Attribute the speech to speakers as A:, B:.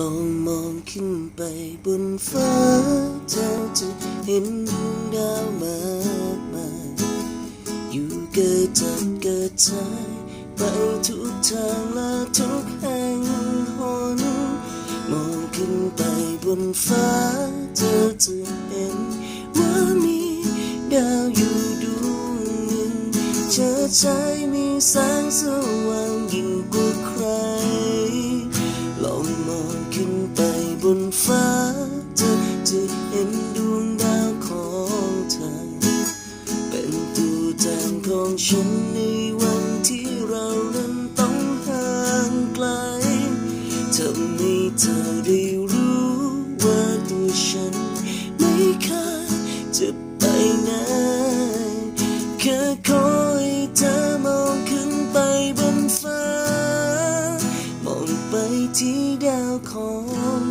A: ลองมองขึ้นไปบนฟ้าเธอจะเห็นดวงดาวมากมายอยู่เกิดจากเกิดใจไปทุกทางและทุกแห่งหนมองขึ้นไปบนฟ้าเธอจะเห็นว่ามีดาวอยู่ดวงหนึ่งเชิดใช้มีแสงสว่าง ฉันในวันที่เรานั้นต้องห่างไกลทำให้เธอได้รู้ว่าตัวฉันไม่เคยจะไปไหนแค่ขอให้เธอมองขึ้นไปบนฟ้ามองไปที่ดาวของ